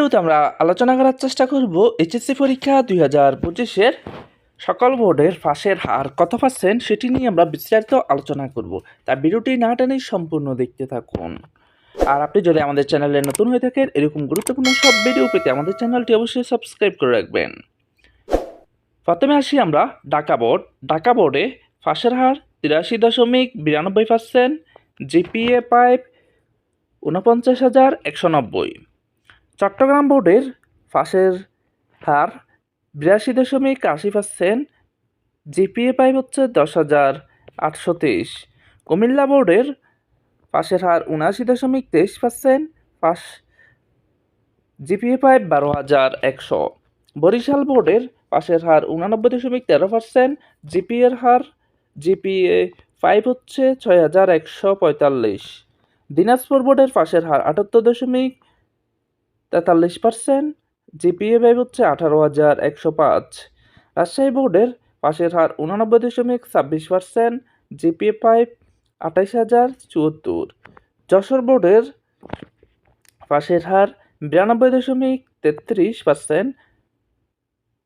ভিডিওতে আমরা আলোচনা করার চেষ্টা করব। এইচএসসি পরীক্ষা দুই হাজার পঁচিশের সকল বোর্ডের ফাঁসের হার কত পার্সেন্ট সেটি নিয়ে আমরা বিস্তারিত আলোচনা করব। তাই ভিডিওটি না টেনে সম্পূর্ণ দেখতে থাকুন। আর আপনি যদি আমাদের চ্যানেলে নতুন হয়ে থাকেন, এরকম গুরুত্বপূর্ণ সব ভিডিও পেতে আমাদের চ্যানেলটি অবশ্যই সাবস্ক্রাইব করে রাখবেন। প্রথমে আসি আমরা ঢাকা বোর্ড। ঢাকা বোর্ডে ফাঁসের হার তিরাশি দশমিক বিরানব্বই পার্সেন্ট জিপিএ পাইপ ঊনপঞ্চাশ হাজার একশো নব্বই। চট্টগ্রাম বোর্ডের ফাঁসের হার বিরাশি দশমিক আশি পার্সেন্ট জিপিএ পাইপ হচ্ছে দশ হাজার আটশো তেইশ। কুমিল্লা বোর্ডের পাশের হার উনআশি দশমিক তেইশ পার্সেন্ট পাশ জিপিএ পাইপ বারো হাজার একশো। বরিশাল বোর্ডের পাশের হার উনানব্বই দশমিক তেরো পার্সেন্ট জিপিএর হার জিপিএ ফাইভ হচ্ছে ছয় হাজার একশো পঁয়তাল্লিশ। দিনাজপুর বোর্ডের পাশের হার আটাত্তর দশমিক তেতাল্লিশ পার্সেন্ট জিপিএ ফাইভ হচ্ছে আঠারো হাজার একশো পাঁচ। রাজশাহী বোর্ডের পাশের হার উনানব্বই দশমিক ছাব্বিশ পার্সেন্ট জিপিএ ফাইভ আঠাইশ হাজার চুয়াত্তর। যশোর বোর্ডের পাশের হার বিরানব্বই দশমিক তেত্রিশ পার্সেন্ট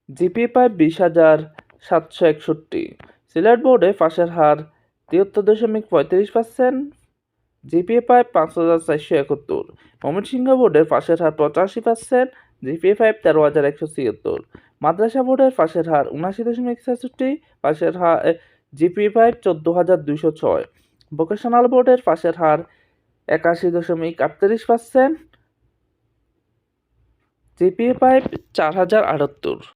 জিপিএ পাইপ বিশ হাজার সাতশো একষট্টি। সিলেট বোর্ডে পাশের হার তিয়াত্তর দশমিক পঁয়ত্রিশ পার্সেন্ট জিপিএ ফাইভ পাঁচ হাজার চারশো একাত্তর। ময়মনসিংহ বোর্ডের পাশের হার পঁচাশি পার্সেন্ট, জিপিএ ফাইভ তেরো হাজার একশো ছিয়াত্তর। মাদ্রাসা বোর্ডের পাশের হার উনাশি দশমিক ছেষট্টি পাশের হার জিপিএ ফাইভ চোদ্দ হাজার দুশো ছয়। ভোকেশনাল বোর্ডের পাশের হার একাশি দশমিক আটত্রিশ পার্সেন্ট, জিপিএ ফাইভ চার হাজার আটাত্তর।